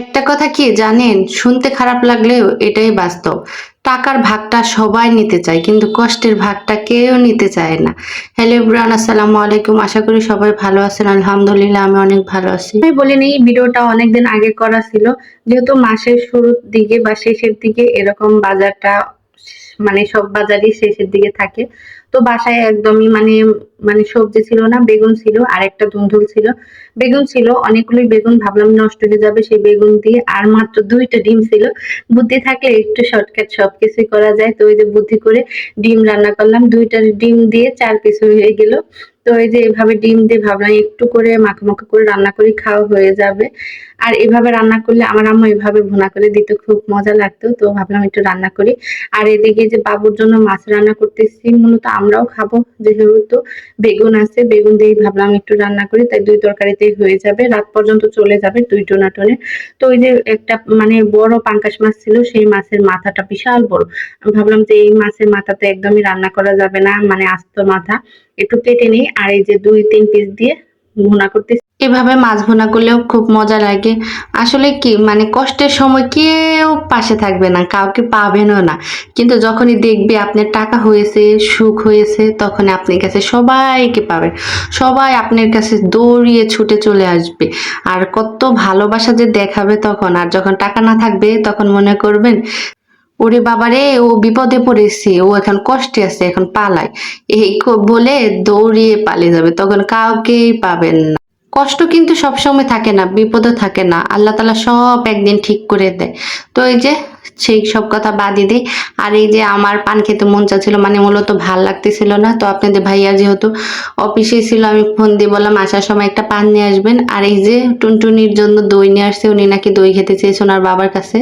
একটা কথা কি জানেন? শুনতে খারাপ লাগলেও এটাই বাস্তব। টাকার ভাগটা সবাই নিতে চায়, কিন্তু কষ্টের ভাগটা কেউ নিতে চায় না। হ্যালো ইব্রান আসসালামু আলাইকুম। আশা করি সবাই ভালো আছেন। আলহামদুলিল্লাহ, আমি অনেক ভালো আছি। আমি বলিনি এই ভিডিওটা অনেকদিন আগে করা ছিল। যেহেতু মাসের শুরুর দিকে বা শেষের দিকে এরকম বাজারটা মানে সব বাজারই শেষের দিকে থাকে। তো বাসায় একদমই মানে মানে সবজি ছিল না, বেগুন ছিল আর একটা ধুন্ধুল ছিল। বেগুন ছিল, অনেকগুলোই বেগুন ভাবলাম নষ্ট হয়ে যাবে সেই বেগুন দিয়ে। আর মাত্র দুইটা ডিম ছিল। বুদ্ধি থাকলে একটু শর্টকাট সবকিছুই করা যায়। তো ওই যে বুদ্ধি করে ডিম রান্না করলাম। দুইটা ডিম দিয়ে চার পিস হয়ে গেল। তো এই যে এভাবে ডিম দিয়ে ভাবলাম একটু করে মাখো মাখো করে রান্না করি, খাওয়া হয়ে যাবে। আর এভাবে রান্না করলে আমার আম্মা এভাবে ভুনা করে দিতে, খুব মজা লাগতো। তো ভাবলাম একটু রান্না করি। আর এদিকে যে বাবুর জন্য মাছ রান্না করতেছি, মূলত আমরাও খাব যেহেতু বেগুন আছে, বেগুন দিয়ে ভাবলাম একটু রান্না করি, তাই দুই তরকারিতেই হয়ে যাবে। রাত পর্যন্ত চলে যাবে দুই টোনা টনে। তো ওই যে একটা মানে বড় পাঙ্কাশ মাছ ছিল, সেই মাছের মাথাটা বিশাল বড়। ভাবলাম যে এই মাছের মাথাতে একদমই রান্না করা যাবে না মানে আস্ত মাথা। একটু কেটে নিই আর এই যে দুই, তিন পিস দিয়ে ভুনা করতে এভাবে মাছ ভুনা করলেও খুব মজা লাগে। আসলে কি মানে কষ্টের সময় কেউ পাশে থাকবে না, কাউকে পাবেনও না। কিন্তু যখনই দেখবে আপনার টাকা হয়েছে, সুখ হয়েছে তখন আপনার কাছে সবাইকে পাবেন সবাই আপনার কাছে দৌড়িয়ে ছুটে চলে আসবে। আর কত ভালোবাসা যে দেখাবে তখন, আর যখন টাকা না থাকবে, তখন মনে করবেন ওরে বাবারে, ও বিপদে পড়েছে, ও এখন কষ্টে আছে, এখন পালায়। এই বলে দৌড়িয়ে পালিয়ে যাবে, তখন কাউকেই পাবেন না। কষ্ট কিন্তু সবসময় থাকে না, বিপদও থাকে না। আল্লাহ তালা সব একদিন ঠিক করে দেয়। তো এই যে, সেই সব কথা বাদই দিই। আর এই যে, আমার পান খেতে মন চাচ্ছিল মানে মূলত ভালো লাগতেছিল না। তো আপনাদের ভাইয়া যেহেতু অফিসে ছিল, আমি ফোন দিয়ে বললাম, আসার সময় একটা পান নিয়ে আসবেন। আর এই যে, টুনটুনির জন্য দই নিয়ে আসছে, উনি নাকি দই খেতে চেয়েছে ওনার বাবার কাছে।